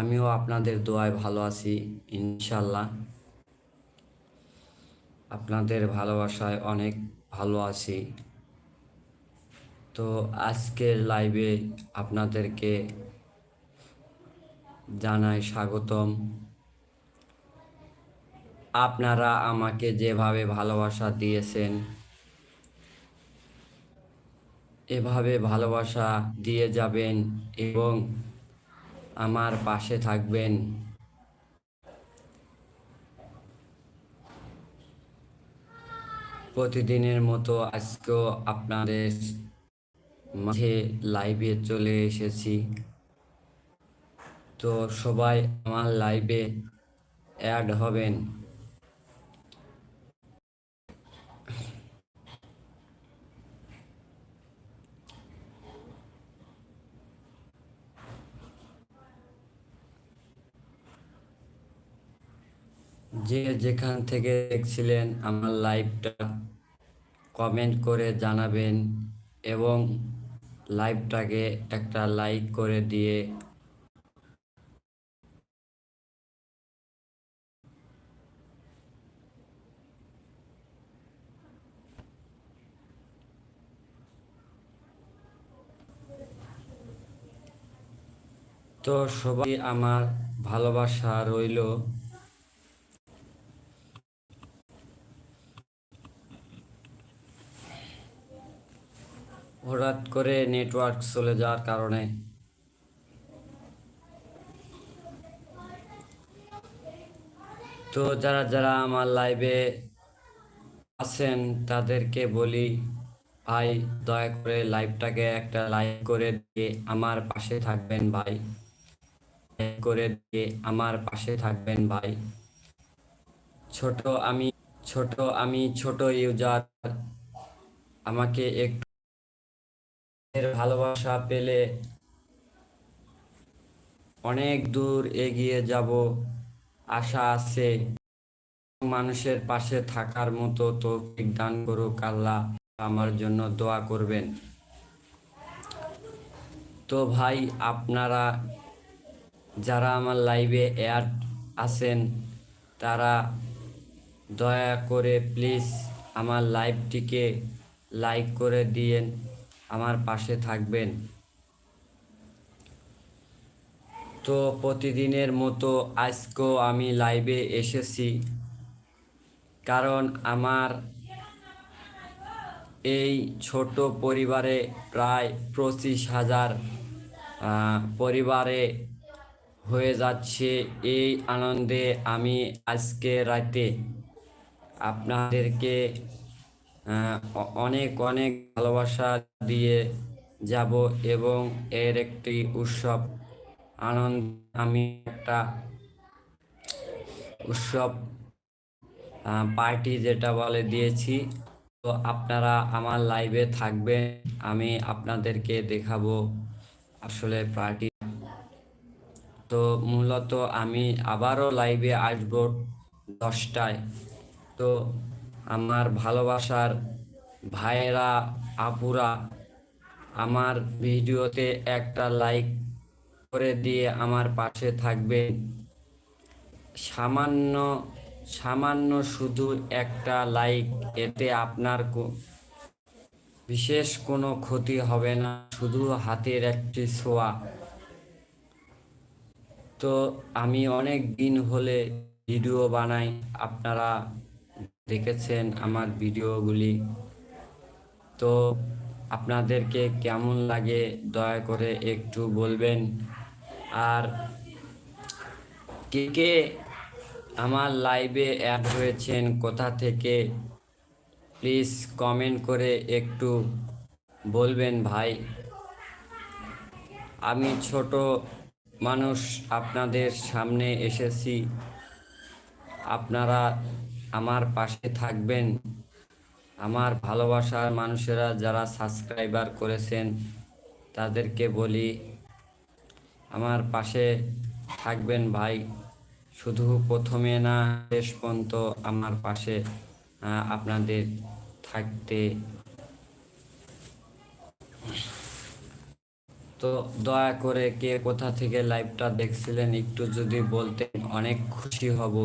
আমিও আপনাদের দোয়ায় ভালো আছি ইনশাল্লাহ আপনাদের ভালোবাসায় অনেক ভালো আছি। তো আজকের লাইভে আপনাদেরকে জানাই স্বাগতম। আপনারা আমাকে যেভাবে ভালোবাসা দিয়েছেন, এভাবে ভালোবাসা দিয়ে যাবেন এবং আমার পাশে থাকবেন। প্রতিদিনের মতো আজকেও আপনাদের মাঝে লাইভে চলে এসেছি। তো সবাই আমার লাইভে অ্যাড হবেন। যে যেখান থেকে দেখছিলেন আমার লাইভটা কমেন্ট করে জানাবেন এবং লাইভটাকে একটা লাইক করে দিয়ে তো সবাই আমার ভালোবাসা রইল। হঠাৎ করে নেটওয়ার্ক চলে যাওয়ার কারণে। তো যারা যারা আমার লাইভে আছেন, তাদেরকে বলি, ভাই, দয়া করে লাইভটাকে একটা লাইক করে দিয়ে আমার পাশে থাকবেন ভাই। করে দিয়ে আমার পাশে থাকবেন ভাই। ছোট আমি ছোট আমি ছোট ইউজার আমাকে একটু এর ভালোবাসা পেলে অনেক দূর এগিয়ে যাব। আশা আছে, মানুষের পাশে থাকার মতো তো দান করুক আল্লাহ, আমার জন্য দোয়া করবেন। তো ভাই, আপনারা যারা আমার লাইভে অ্যাড আছেন, তারা দয়া করে প্লিজ আমার লাইভটিকে লাইক করে দিয়েন। আমার পাশে থাকবেন। তো প্রতিদিনের মতো আজকেও আমি লাইভে এসেছি। কারণ আমার এই ছোট পরিবারে প্রায় পঁচিশ হাজার পরিবারে হয়ে যাচ্ছে এই আনন্দে আমি আজকে রাতে। আপনাদেরকে অনেক অনেক ভালোবাসা দিয়ে যাব এবং এর একটি উৎসব আনন্দ, আমি একটা উৎসব পার্টি যেটা বলে দিয়েছি। তো আপনারা আমার লাইভে থাকবেন, আমি আপনাদেরকে দেখাবো আসলে পার্টি। তো মূলত আমি আবারও লাইভে আসব দশটায়। তো আমার ভালোবাসার ভাইয়েরা, আপুরা, আমার ভিডিওতে একটা লাইক করে দিয়ে আমার পাশে থাকবেন সামান্য সামান্য শুধু একটা লাইক এতে আপনার বিশেষ কোনো ক্ষতি হবে না, শুধু হাতের একটি ছোঁয়া। তো আমি অনেক দিন হলে ভিডিও বানাই, আপনারা দেখেছেন আমার ভিডিওগুলি। তো আপনাদেরকে কেমন লাগে দয়া করে একটু বলবেন। আর কে কে আমার লাইভে অ্যাড হয়েছেন, কোথা থেকে প্লিজ কমেন্ট করে একটু বলবেন ভাই। আমি ছোট মানুষ, আপনাদের সামনে এসেছি। আপনারা আমার পাশে থাকবেন। আমার ভালোবাসার মানুষেরা যারা সাবস্ক্রাইবার করেছেন, তাদেরকে বলি, আমার পাশে থাকবেন ভাই। শুধু প্রথমে না, শেষ পর্যন্ত আমার পাশে আপনাদের থাকতে। তো দয়া করে কে কোথা থেকে লাইভটা দেখছিলেন, একটু যদি বলতেন, অনেক খুশি হব।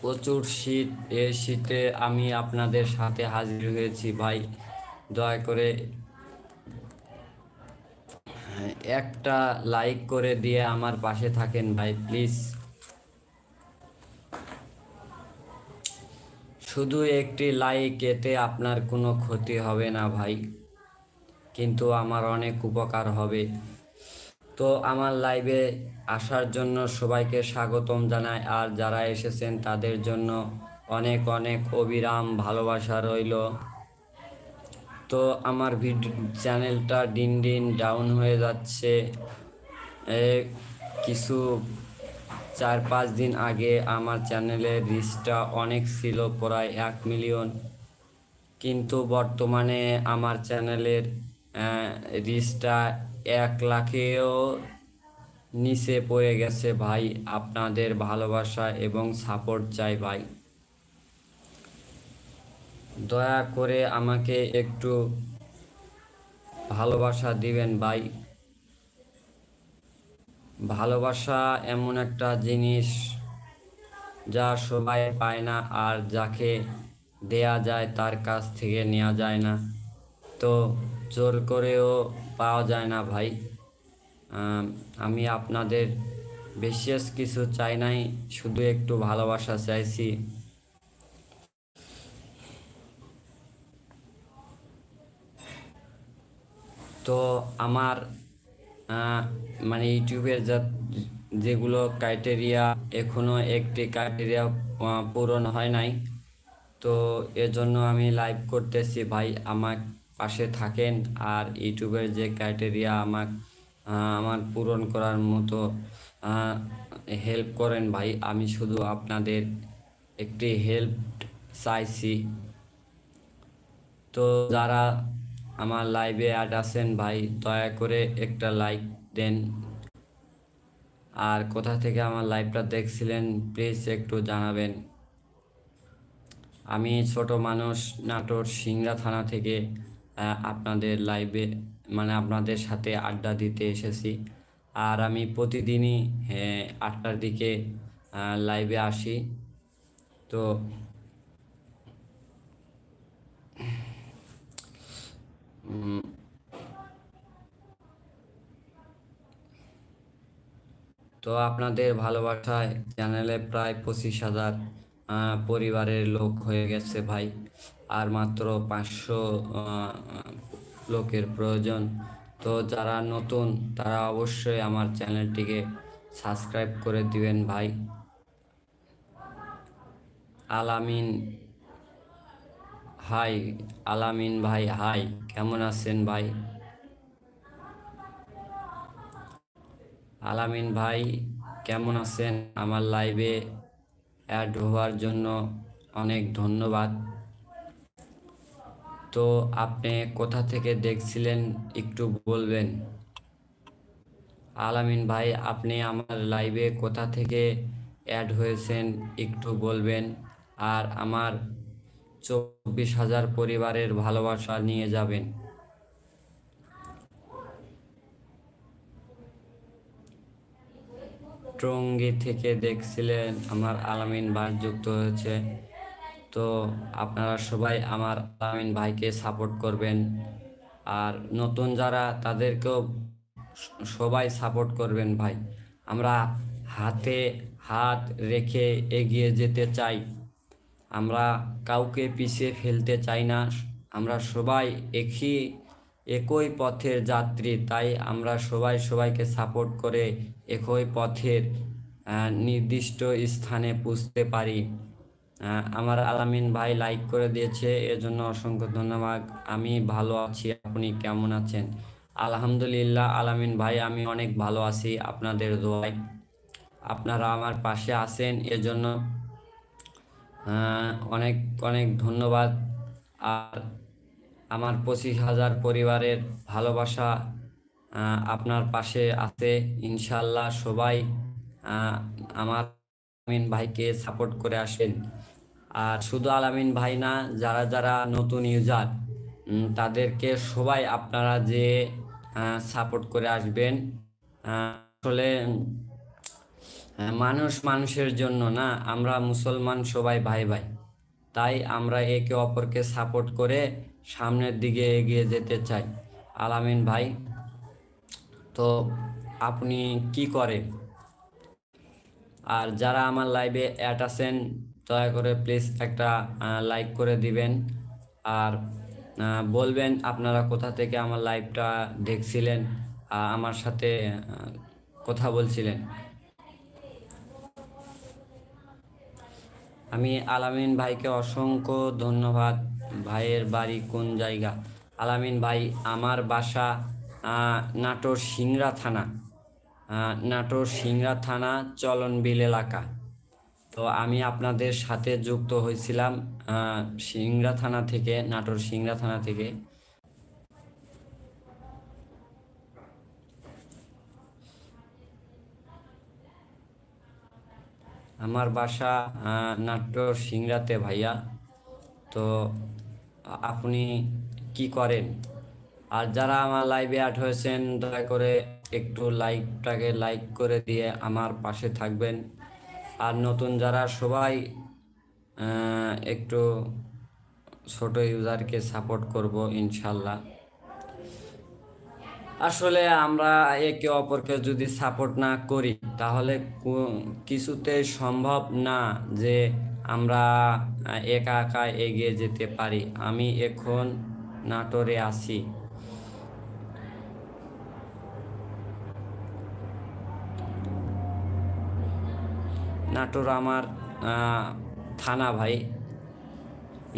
প্রচুর শীত, এ শীতে আমি আপনাদের সাথে হাজির হয়েছি, ভাই। দয়া করে একটা লাইক করে দিয়ে আমার পাশে থাকেন, ভাই, প্লিজ। শুধু একটি লাইক, এতে আপনার কোনো ক্ষতি হবে না, ভাই। কিন্তু আমার অনেক উপকার হবে। তো আমার লাইভে আসার জন্য সবাইকে স্বাগতম জানাই। আর যারা এসেছেন, তাদের জন্য অনেক অনেক অবিরাম ভালোবাসা রইল। তো আমার ভিডিও চ্যানেলটা দিন দিন ডাউন হয়ে যাচ্ছে। কিছু চার পাঁচ দিন আগে আমার চ্যানেলের রিচটা অনেক ছিল, প্রায় এক মিলিয়ন কিন্তু বর্তমানে আমার চ্যানেলের রিচটা এক লাখেও নিচে পড়ে গেছে ভাই। আপনাদের ভালোবাসা এবং সাপোর্ট চাই ভাই। দয়া করে আমাকে একটু ভালোবাসা দিবেন ভাই। ভালোবাসা এমন একটা জিনিস যা সবাই পায় না আর যাকে দেয়া যায় তার কাছ থেকে নেওয়া যায় না। তো জোর করেও পাওয়া যায় না ভাই। আমি আপনাদের বিশেষ কিছু চাই নাই, শুধু একটু ভালোবাসা চাইছি। তো আমার মানে ইউটিউবের যা, যেগুলো ক্রাইটেরিয়া, এখনও একটি ক্রাইটেরিয়া পূরণ হয় নাই। তো এজন্য আমি লাইভ করতেছি ভাই আমার পাশে থাকেন আর ইউটিউবের যে ক্রাইটেরিয়া আমার আমার পূরণ করার মতো হেল্প করেন ভাই, আমি শুধু আপনাদের একটি হেল্প চাইছি। তো যারা আমার লাইভে অ্যাড আছেন ভাই, দয়া করে একটা লাইক দেন। আর কোথা থেকে আমার লাইভটা দেখছিলেন প্লিজ একটু জানাবেন। আমি ছোট মানুষ, নাটোর সিংড়া থানা থেকে আপনাদের লাইভে মানে আপনাদের সাথে আড্ডা দিতে এসেছি। আর আমি প্রতিদিনই আটটার দিকে লাইভে আসি। তো তো আপনাদের ভালোবাসায় চ্যানেলে প্রায় পঁচিশ হাজার পরিবারের লোক হয়ে গেছে ভাই। আর মাত্র পাঁচশো লোকের প্রয়োজন। তো যারা নতুন, তারা অবশ্যই আমার চ্যানেলটিকে সাবস্ক্রাইব করে দিবেন ভাই। আলামিন হাই, আলামিন ভাই হাই, কেমন আছেন ভাই? আলামিন ভাই, কেমন আছেন? আমার লাইভে অ্যাড হওয়ার জন্য অনেক ধন্যবাদ। তো আপনি কোথা থেকে দেখছিলেন একটু বলবেন? আলামিন ভাই, আপনি আমার লাইভে কোথা থেকে অ্যাড হয়েছেন একটু বলবেন? আর আমার চব্বিশ হাজার পরিবারের ভালোবাসা নিয়ে যাবেন। টঙ্গী থেকে দেখছিলেন, আমার আলামিন ভাই যুক্ত হয়েছে। তো আপনারা সবাই আমার আলামিন ভাইকে সাপোর্ট করবেন। আর নতুন যারা, তাদেরকেও সবাই সাপোর্ট করবেন ভাই। আমরা হাতে হাত রেখে এগিয়ে যেতে চাই। আমরা কাউকে পিছিয়ে ফেলতে চাই না। আমরা সবাই একই একই পথের যাত্রী, তাই আমরা সবাই সবাইকে সাপোর্ট করে একই পথের নির্দিষ্ট স্থানে পুষতে পারি। আমার আলামিন ভাই লাইক করে দিয়েছে, এজন্য অসংখ্য ধন্যবাদ। আমি ভালো আছি, আপনি কেমন আছেন? আলহামদুলিল্লাহ, আলামিন ভাই, আমি অনেক ভালো আছি, আপনাদের দোয়ায়। আপনারা আমার পাশে আছেন, এজন্য অনেক অনেক ধন্যবাদ। আর আমার পঁচিশ হাজার পরিবারের ভালোবাসা আপনার পাশে আছে ইনশাল্লাহ সবাই আমার ভাইকে সাপোর্ট করে আসেন আর শুধু আলামিন ভাই না, যারা যারা নতুন ইউজার তাদেরকে সবাই আপনারা যে সাপোর্ট করে আসবেন আসলে মানুষ মানুষের জন্য না, আমরা মুসলমান সবাই ভাই ভাই। তাই আমরা একে অপরকে সাপোর্ট করে সামনের দিকে এগিয়ে যেতে চাই। আলামিন ভাই, তো আপনি কি করেন? আর যারা আমার লাইভে অ্যাড আছেন দয়া করে প্লিজ একটা লাইক করে দিবেন। আর বলবেন আপনারা কোথা থেকে আমার লাইভটা দেখছিলেন আমার সাথে কথা বলছিলেন। আমি আলামিন ভাইকে অসংখ্য ধন্যবাদ। ভাইয়ের বাড়ি কোন জায়গা? আলামিন ভাই, আমার বাসা নাটোর সিংড়া থানা। নাটোর সিংড়া থানা, চলনবিল এলাকা। তো আমি আপনাদের সাথে যুক্ত হয়েছিলাম সিংড়া থানা থেকে, নাটোর সিংড়া থানা থেকে। আমার বাসা নাটোর সিংড়াতে ভাইয়া। তো আপনি কি করেন? আর যারা আমার লাইভে অ্যাড হয়েছেন, দয়া করে একটু লাইকটাকে লাইক করে দিয়ে আমার পাশে থাকবেন। আর নতুন যারা সবাই একটু ছোট ইউজারকে সাপোর্ট করব ইনশাল্লাহ। আসলে আমরা একে অপরকে যদি সাপোর্ট না করি, তাহলে কিছুতে সম্ভব না যে আমরা একা একা এগিয়ে যেতে পারি। আমি এখন নাটোরে আছি। নাটোর আমার থানা ভাই।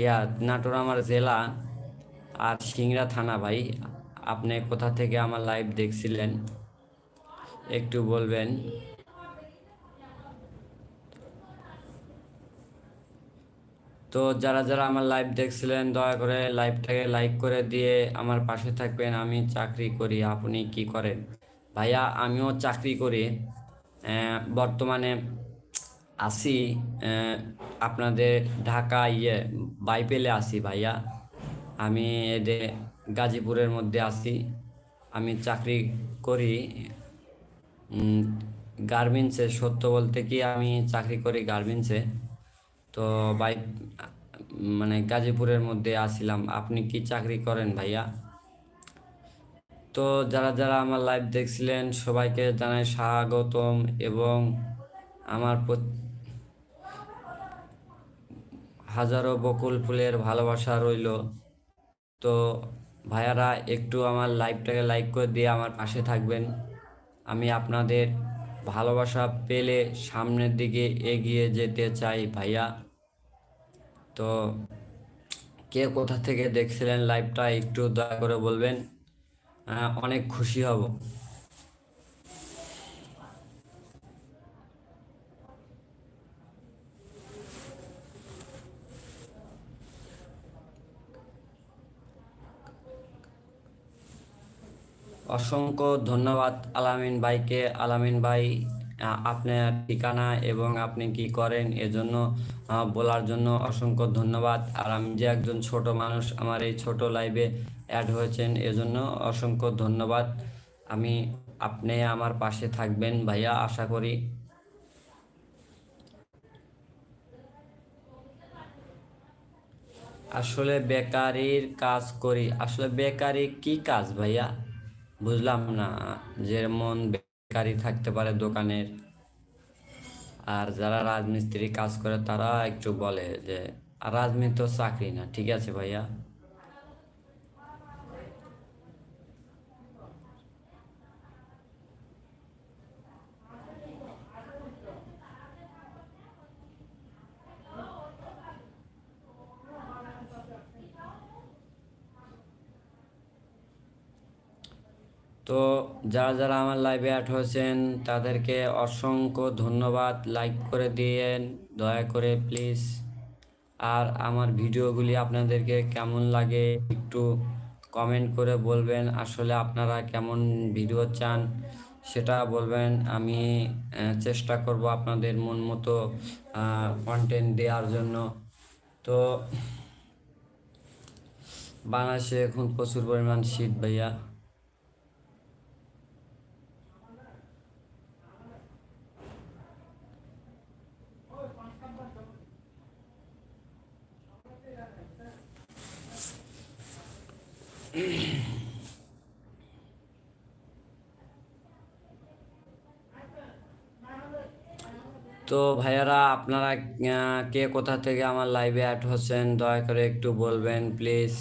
ইয়া নাটোর আমার জেলা আর সিংড়া থানা ভাই। আপনি কোথা থেকে আমার লাইভ দেখছিলেন? একটু বলবেন। তো যারা যারা আমার লাইভ দেখছিলেন, দয়া করে লাইভটাকে লাইক করে দিয়ে আমার পাশে থাকবেন। আমি চাকরি করি, আপনি কি করেন? ভাইয়া, আমিও চাকরি করি। বর্তমানে আসি আপনাদের ঢাকা ইয়ে বাইপেলে আসি ভাইয়া। আমি এদের গাজীপুরের মধ্যে আছি আমি চাকরি করি। গার্মেন্টসে, সত্য বলতে কি আমি চাকরি করি গার্মেন্টসে। তো বাই মানে গাজীপুরের মধ্যে আসিলাম। আপনি কি চাকরি করেন ভাইয়া? তো যারা যারা আমার লাইভ দেখছিলেন সবাইকে জানাই স্বাগতম এবং আমার হাজারো বকুল ফুলের ভালোবাসা রইল। তো ভাইয়ারা, একটু আমার লাইভটাকে লাইক করে দিয়ে আমার পাশে থাকবেন। আমি আপনাদের ভালোবাসা পেলে সামনের দিকে এগিয়ে যেতে চাই ভাইয়া। তো কে কোথা থেকে দেখছিলেন লাইভটা, একটু দয়া করে বলবেন। অনেক খুশি হব। অসংখ্য ধন্যবাদ আলামিন ভাইকে। আলামিন ভাই আপনার ঠিকানা এবং আপনি কি করেন এজন্য বলার জন্য অসংখ্য ধন্যবাদ। আর আমি যে একজন ছোট মানুষ, আমার এই ছোট লাইভে অ্যাড হয়েছেন এজন্য অসংখ্য ধন্যবাদ। আমি, আপনি আমার পাশে থাকবেন ভাইয়া, আশা করি। আসলে বেকারির কাজ করি। আসলে বেকারি কি কাজ ভাইয়া? বুঝলাম না, যেমন বেকারি থাকতে পারে দোকানের। আর যারা রাজমিস্ত্রি কাজ করে তারা একটু বলে যে রাজমিস্ত্রি তো চাকরি না, ঠিক আছে ভাইয়া? তো যারা যারা আমার লাইভে অ্যাড হয়েছেন, তাদেরকে অসংখ্য ধন্যবাদ। লাইক করে দিয়েন, দয়া করে প্লিজ আর আমার ভিডিওগুলি আপনাদেরকে কেমন লাগে একটু কমেন্ট করে বলবেন, আসলে আপনারা কেমন ভিডিও চান সেটা বলবেন। আমি চেষ্টা করব আপনাদের মন মতো কন্টেন্ট দেওয়ার জন্য। তো বাংলাদেশে এখন প্রচুর পরিমাণ শীত ভাইয়া। তো ভাইয়ারা, আপনারা কে কোথা থেকে আমার লাইভে অ্যাড হচ্ছেন, দয়া করে একটু বলবেন প্লিজ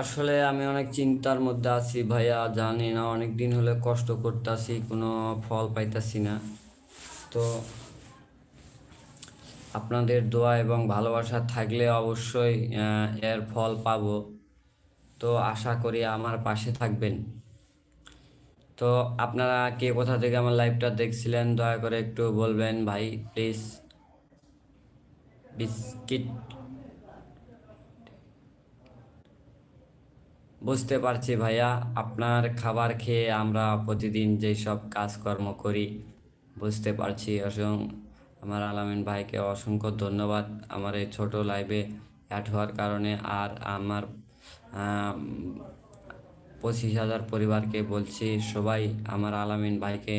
আসলে আমি অনেক চিন্তার মধ্যে আছি, ভাইয়া জানি না অনেক দিন হলে কষ্ট করতেছি, কোনো ফল পাইতাছি না। তো আপনাদের দোয়া এবং ভালোবাসা থাকলে অবশ্যই এর ফল পাব। তো আশা করি আমার পাশে থাকবেন। তো আপনারা কে কোথা থেকে আমার লাইভটা দেখছিলেন, দয়া করে একটু বলবেন ভাই, প্লিজ। বিস্কিট বুঝতে পারছি ভাইয়া, আপনার খাবার খেয়ে আমরা প্রতিদিন যেই সব কাজকর্ম করি, বুঝতে পারছি। অসং আমার আলামিন ভাইকে অসংখ্য ধন্যবাদ আমার এই ছোট লাইভে অ্যাড হওয়ার কারণে। আর আমার পঁচিশ হাজার পরিবারকে বলছি, সবাই আমার আলামিন ভাইকে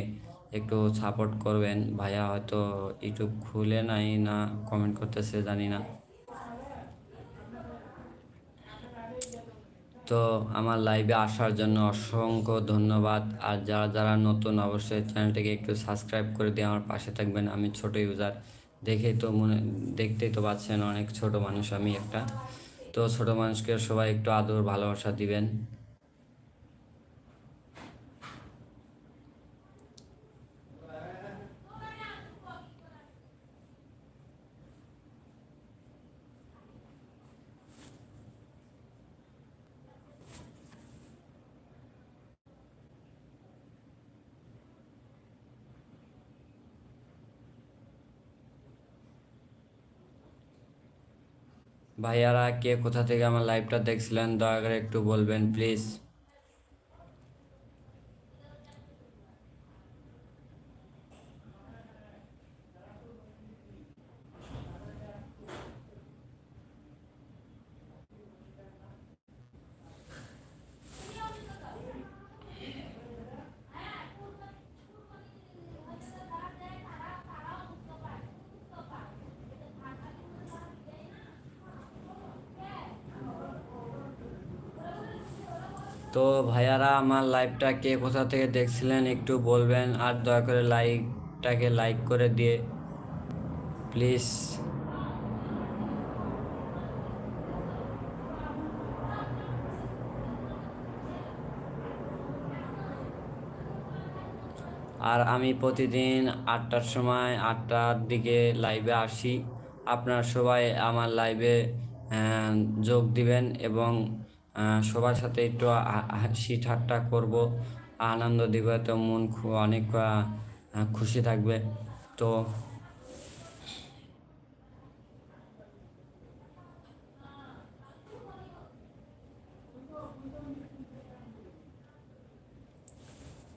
একটু সাপোর্ট করবেন। ভাইয়া হয়তো ইউটিউব খুলে নাই না কমেন্ট করতেছে জানি না। তো আমার লাইভে আসার জন্য অসংখ্য ধন্যবাদ। আর যারা যারা নতুন অবশ্যই চ্যানেলটিকে একটু সাবস্ক্রাইব করে দিয়ে আমার পাশে থাকবেন। আমি ছোট ইউজার দেখেই তো মনে, দেখতেই তো পাচ্ছেন অনেক ছোট মানুষ আমি একটা। তো ছোট মানুষকে সবাই একটু আদর, ভালোবাসা দিবেন। ভাইয়ারা কে কোথা থেকে আমার লাইভটা দেখছিলেন দয়া করে একটু বলবেন প্লিজ তো ভাইয়ারা, আমার লাইভটা কে কোথা থেকে দেখছিলেন একটু বলবেন, আর দয়া করে লাইকটাকে লাইক করে দিয়ে প্লিজ আর আমি প্রতিদিন আটটার সময় আটটার দিকে লাইভে আসি। আপনারা সবাই আমার লাইভে যোগ দিবেন এবং সবার সাথে একটু হাসি ঠাট্টা করব। আনন্দ দিব তো মন অনেক খুশি থাকবে। তো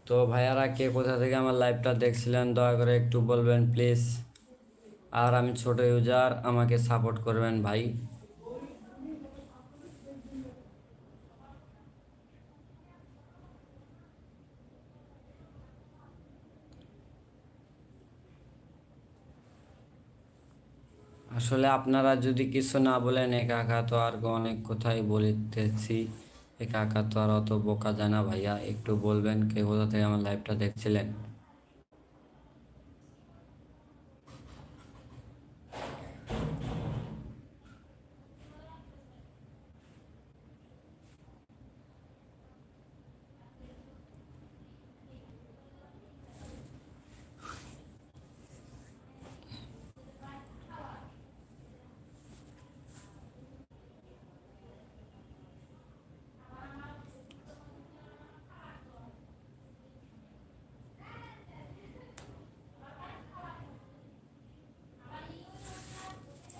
তো ভাইয়ারা, কে কোথা থেকে আমার লাইভটা দেখছিলেন, দয়া করে একটু বলবেন প্লিজ আর আমি ছোট ইউজার আমাকে সাপোর্ট করবেন ভাই। আসলে আপনারা যদি কিছু না বলেন, একা কাকা তো আর অনেক কথাই বলিতেছি। একা একা তো আর অত বোকা জানা ভাইয়া। একটু বলবেন, কে কোথা থেকে আমার লাইভটা দেখছিলেন?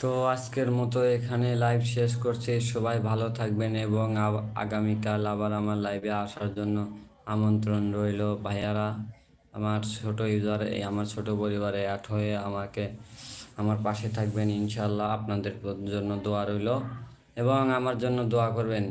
তো আজকের মতো এখানে লাইভ শেষ করছি। সবাই ভালো থাকবেন এবং আগামীকাল আবার আমার লাইভে আসার জন্য আমন্ত্রণ রইল। ভাইয়ারা, আমার ছোট ইউজার এই আমার ছোট পরিবারে অ্যাড হয়ে আমাকে, আমার পাশে থাকবেন ইনশাল্লাহ আপনাদের জন্য দোয়া রইল। এবং আমার জন্য দোয়া করবেন